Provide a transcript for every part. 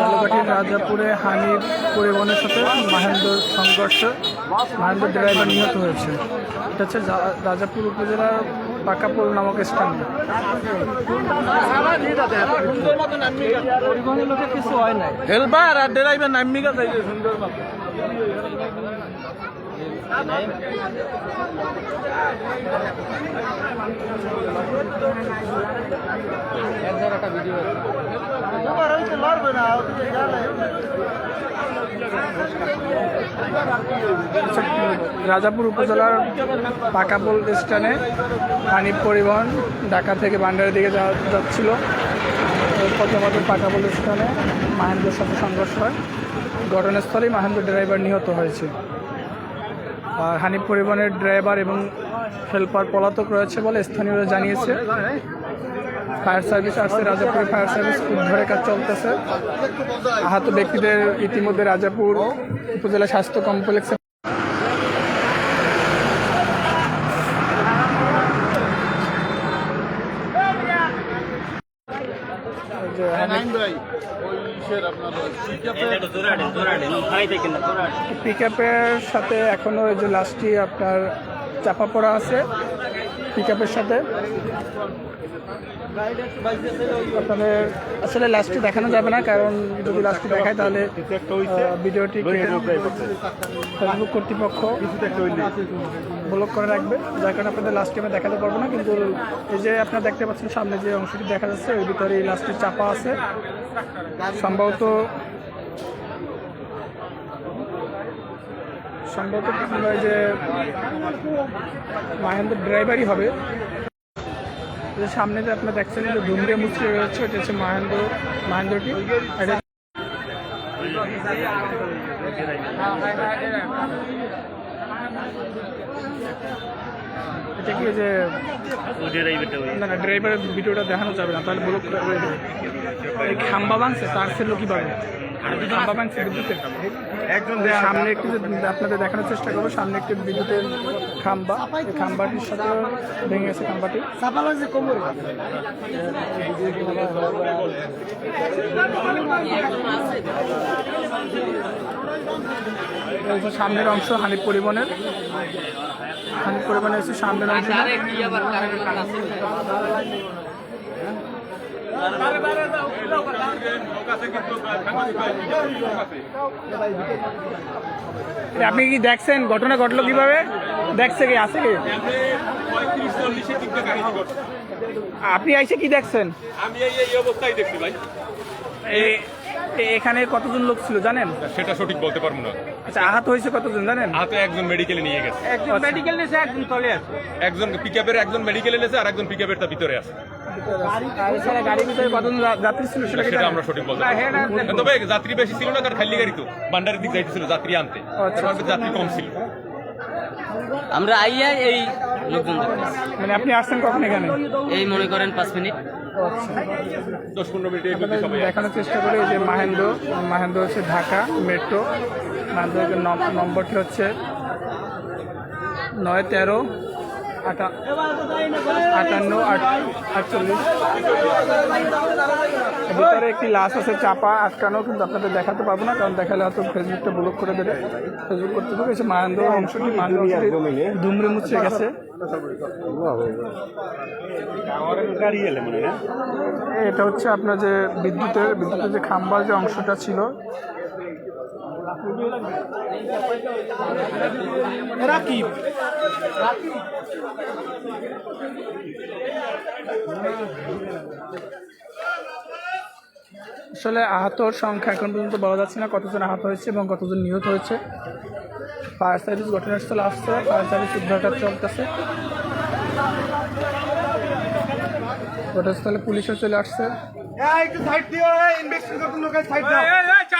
ঝালকাঠির রাজাপুরে, হানির, পরিবহনের সাথে মাহেন্দ্র সংঘর্ষ। মাহেন্দ্র ড্রাইভার নিহত হয়েছে। এটা হচ্ছে রাজাপুর উপজেলার পাকাপোল নামক স্থান। পরিবহনের লোকের কিছু হয় নাই হেলপার রাজাপুর উপজেলার পাকাপোল স্ট্যান্ডে হানিফ পরিবহন ঢাকা থেকে ভান্ডারের দিকে যাওয়া যাচ্ছিল। প্রথমত পাকাপোল স্ট্যান্ডে মাহেন্দ্রের সাথে সংঘর্ষ হয়। ঘটনাস্থলেই মাহেন্দ্র ড্রাইভার নিহত হয়েছে। হানিফ পরিবহনের ড্রাইভার এবং হেল্পার পলাতক রয়েছে বলে স্থানীয়রা জানিয়েছে। ফায়ার সার্ভিস আসছে, রাজাপুরে ফায়ার সার্ভিস উদ্ধারের কাজ চলতেছে। আহত ব্যক্তিদের ইতিমধ্যে রাজাপুর উপজেলা স্বাস্থ্য কমপ্লেক্সে যে পিক আপের সাথে এখনও ওই যে লাস্টটি আপনার চাপা পড়া আছে। পিক আপের সাথে। আপনাদের আসলে লাস্টটি দেখানো যাবে না কারণ যদি লাস্টটি দেখায় তাহলে ভিডিওটি ফেসবুক কর্তৃপক্ষ ব্লক করে রাখবে। যার কারণে আপনাদের লাস্টটি আমি দেখাতে পারব না কিন্তু এই যে আপনারা দেখতে পাচ্ছেন সামনে যে অংশটি দেখা যাচ্ছে ওই ভিতরে এই লাস্টটি চাপা আছে। সম্ভবত সম্ভবত নয় যে মাহেন্দ্র ড্রাইভারই হবে। সামনে যে আপনার দেখছেন যে ধুমরে মুচড়ে রয়েছে এটা হচ্ছে মাহেন্দ্র মাহেন্দ্রটি এটা এটা কি যে না না ড্রাইভারের ভিডিওটা দেখানো যাবে না তাহলে ব্লক করে। এই খাম্বা ভাঙছে তার ছিল কীভাবে? খাম্বা ভাঙছে বিদ্যুতের একজন সামনে একটু আপনাদের দেখানোর চেষ্টা করব সামনে একটু বিদ্যুতের খাম্বা এই খাম্বাটির সাথে ভেঙে গেছে খাম্বাটি। সামনের অংশ হানিফ পরিবহনের হানিফ পরিবহনের সামনের অংশ আপনি কি দেখছেন? ঘটনা ঘটলো কীভাবে? দেখছে কি? আছে কি? আপনি আইসে কি দেখছেন? আমি এই এই অবস্থায় দেখছি ভাই। এখানে কতজন লোক ছিল জানেন? সেটা সঠিক বলতে পারব না। আচ্ছা আহত হয়েছে কতজন জানেন? হাতে একজন মেডিকেলে নিয়ে গেছে। একজন মেডিকেল নিয়েছে একজন তলে আছে। একজন পিকআপের একজন মেডিকেলে এনেছে আর একজন পিকআপের তার ভিতরে আছে। আর এছাড়া গাড়ির ভিতরে কতজন যা- যাত্রী ছিল সেটা কি সেটা জানেন? আমরা সঠিক বলতে পারব যাত্রী বেশি ছিল না কারণ খালি গাড়ি তো। বান্ডারের দিক যাইতেছিল যাত্রী আনতে। আচ্ছা। যাত্রী কম ছিল। আমরা আইয়া এই লোকজন মানে আপনি আসছেন কখন এখানে? এই মনে করেন পাঁচ মিনিট। দশ পনেরো মিনিট দেখানোর চেষ্টা করি যে মাহেন্দ্র মাহেন্দ্র হচ্ছে ঢাকা মেট্রো। মাহেন্দ্রের নম- নম্বরটি হচ্ছে নয় তেরো আটান্ন আটচল্লিশ। ভিতরে একটি লাশ আছে চাপা আটকানো কিন্তু আপনাদের দেখাতে পারব না কারণ দেখালে হয়তো ফেসবুকটা ব্লক করে দেবে। ফেসবুক করতে হবে এসে মাহেন্দ্র অংশটি অংশটি ধুমরে মুচড়ে গেছে। এটা হচ্ছে আপনার যে বিদ্যুতের বিদ্যুতের যে খাম্বার যে অংশটা ছিল রাকিব। আসলে আহতর সংখ্যা এখন পর্যন্ত বলা যাচ্ছে না কতজন আহত হয়েছে এবং কতজন নিহত হয়েছে। ফায়ার সার্ভিস ঘটনাস্থলে আসছে ফায়ার সার্ভিস উদ্ধার কাজ চলতেছে। ঘটনাস্থলে পুলিশও চলে আসছে।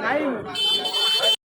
নাই